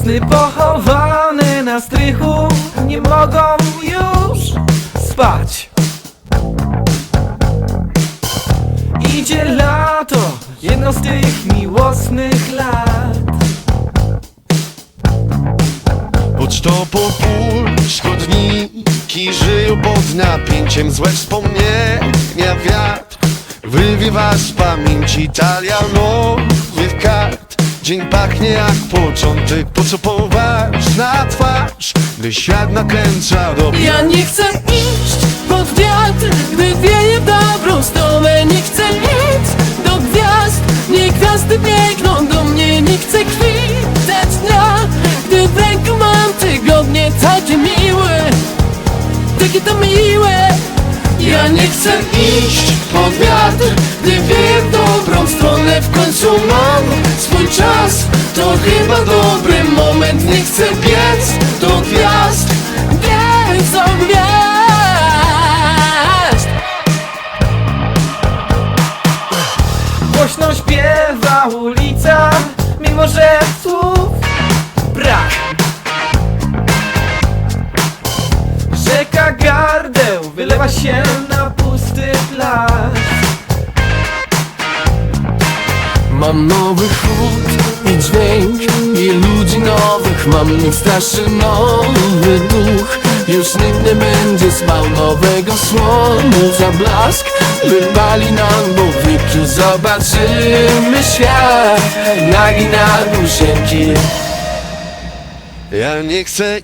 Sny pochowane na strychu Nie mogą już spać. Idzie lato, jedno z tych miłosnych lat. Pocztopo puszcz, chodniki żyją pod napięciem. Złe wspomnienia wiatr Wywiewa z pamięci. Talia nowych kart Dzień pachnie jak początek, po co twarz Gdy świat nakręca do Ja nie chcę iść pod wiatr, gdy wieje w dobrą stronę. Nie chcę nic do gwiazd, nie gwiazdy biegną do mnie. Nie chcę kwitać dnia, gdy w ręku mam tygodnie. Takie miłe, takie to miłe. Ja nie chcę iść pod wiatr, gdy wieje w dobrą stronę. W końcu mam czas, to chyba dobry moment Nie chcę biec do gwiazd, biec do gwiazd. Głośno śpiewa ulica Mimo że słów brak. Rzeka gardeł wylewa się na pusty plac Mam nowy chód i dźwięk I ludzi nowych. Mam straszy nowy duch. Już nikt nie będzie spał nowego słońca blask Wypali nam bowiki Zobaczymy świat. Nagi na gusieńki Ja nie chcę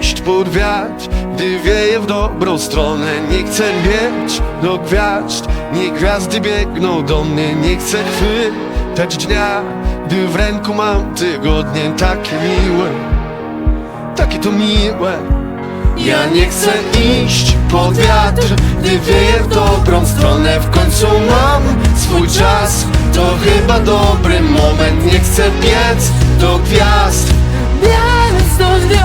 iść pod wiatr, gdy wieje w dobrą stronę. Nie chcę biec do gwiazd, nie gwiazdy biegną do mnie. Nie chcę chwytać dnia, gdy w ręku mam tygodnie Takie miłe, takie to miłe. Ja nie chcę iść pod wiatr, gdy wieje w dobrą stronę. W końcu mam swój czas, to chyba dobry moment. Nie chcę biec do gwiazd. Biec do gwiazd.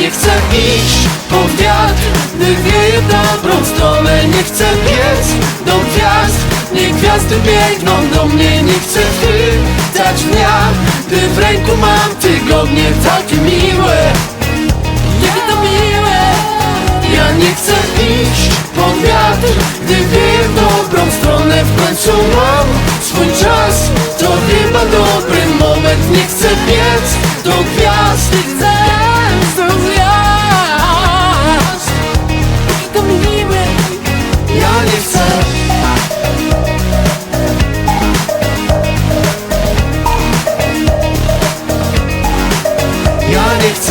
Nie chcę iść pod wiatr, gdy wieje w dobrą stronę. Nie chcę biec do gwiazd, nie gwiazdy biegną do mnie Nie chcę chwytać dnia, gdy w ręku mam tygodnie takie miłe. Jakie to miłe Ja nie chcę iść pod wiatr, gdy wieje w dobrą stronę W końcu mam swój czas, to chyba dobry moment Nie chcę biec do gwiazd